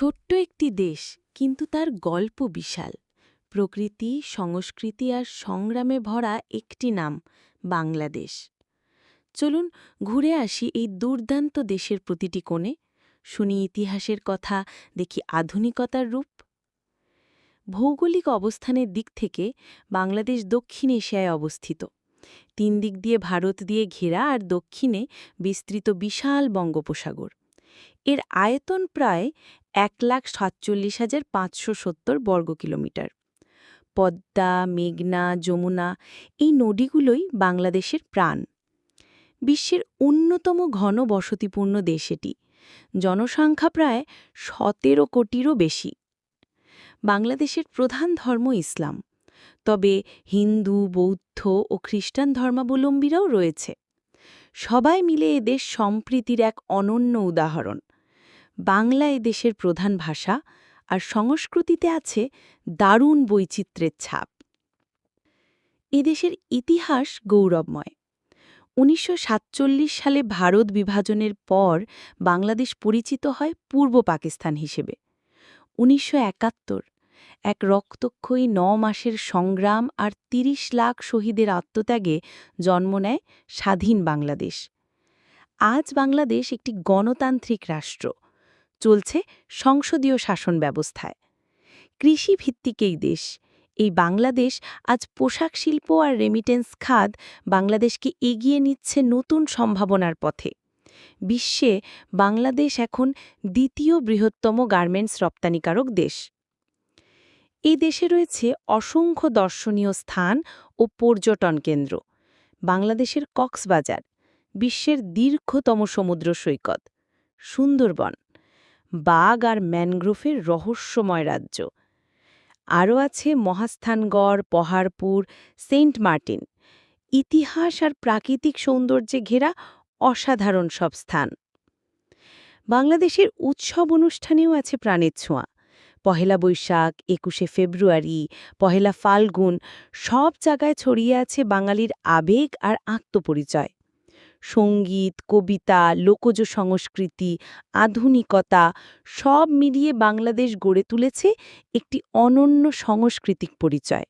ছোট্ট একটি দেশ, কিন্তু তার গল্প বিশাল। প্রকৃতি, সংস্কৃতি আর সংগ্রামে ভরা একটি নাম, বাংলাদেশ। চলুন ঘুরে আসি এই দুর্দান্ত দেশের প্রতিটি কোণে। শুনি ইতিহাসের কথা, দেখি আধুনিকতার রূপ। ভৌগোলিক অবস্থানের দিক থেকে বাংলাদেশ দক্ষিণ এশিয়ায় অবস্থিত। তিন দিক দিয়ে ভারত দিয়ে ঘেরা আর দক্ষিণে বিস্তৃত বিশাল বঙ্গোপসাগর। এর আয়তন প্রায় এক লাখ সাতচল্লিশ হাজার পাঁচশো সত্তর বর্গ কিলোমিটার। পদ্মা, মেঘনা, যমুনা এই নদীগুলোই বাংলাদেশের প্রাণ। বিশ্বের অন্যতম ঘন বসতিপূর্ণ দেশ এটি। জনসংখ্যা প্রায় সতেরো কোটিরও বেশি। বাংলাদেশের প্রধান ধর্ম ইসলাম। তবে হিন্দু, বৌদ্ধ ও খ্রিস্টান ধর্মাবলম্বীরাও রয়েছে। সবাই মিলে এদেশ সম্প্রীতির এক অনন্য উদাহরণ। বাংলা এদেশের প্রধান ভাষা আর সংস্কৃতিতে আছে দারুণ বৈচিত্র্যের ছাপ। এদেশের ইতিহাস গৌরবময়। উনিশশো সাতচল্লিশ সালে ভারত বিভাজনের পর বাংলাদেশ পরিচিত হয় পূর্ব পাকিস্তান হিসেবে। উনিশশো এক রক্তক্ষয়ী ন মাসের সংগ্রাম আর ৩০ লাখ শহীদের আত্মত্যাগে জন্ম নেয় স্বাধীন বাংলাদেশ। আজ বাংলাদেশ একটি গণতান্ত্রিক রাষ্ট্র। চলছে সংসদীয় শাসন ব্যবস্থায়। কৃষিভিত্তিক এই দেশ। এই বাংলাদেশ আজ পোশাক শিল্প আর রেমিটেন্স খাত বাংলাদেশকে এগিয়ে নিচ্ছে নতুন সম্ভাবনার পথে। বিশ্বে বাংলাদেশ এখন দ্বিতীয় বৃহত্তম গার্মেন্টস রপ্তানিকারক দেশ। এই দেশে রয়েছে অসংখ্য দর্শনীয় স্থান ও পর্যটন কেন্দ্র। বাংলাদেশের কক্সবাজার, বিশ্বের দীর্ঘতম সমুদ্র সৈকত, সুন্দরবন। বাঘ আর ম্যানগ্রোভের রহস্যময় রাজ্য। আরও আছে মহাস্থানগড়, পহাড়পুর, সেন্ট মার্টিন। ইতিহাস আর প্রাকৃতিক সৌন্দর্যে ঘেরা অসাধারণ সব স্থান। বাংলাদেশের উৎসব অনুষ্ঠানেও আছে প্রাণের ছোঁয়া। পহেলা বৈশাখ, একুশে ফেব্রুয়ারি, পহেলা ফাল্গুন, সব জায়গায় ছড়িয়ে আছে বাঙালির আবেগ আর আত্মপরিচয়। সংগীত, কবিতা, লোকজ সংস্কৃতি, আধুনিকতা সব মিলিয়ে বাংলাদেশ গড়ে তুলেছে একটি অনন্য সাংস্কৃতিক পরিচয়।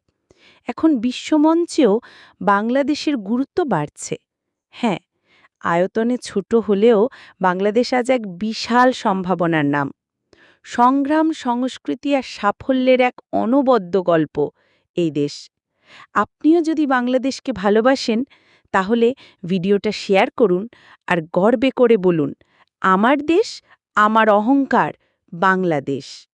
এখন বিশ্বমঞ্চেও বাংলাদেশের গুরুত্ব বাড়ছে। হ্যাঁ আয়তনে ছোট হলেও বাংলাদেশ আজ এক বিশাল সম্ভাবনার নাম। সংগ্রাম, সংস্কৃতি আর সাফল্যের এক অনবদ্য গল্প এই দেশ। আপনিও যদি বাংলাদেশকে ভালোবাসেন তাহলে ভিডিওটা শেয়ার করুন আর গর্বে করে বলুন আমার দেশ আমার অহংকার বাংলাদেশ।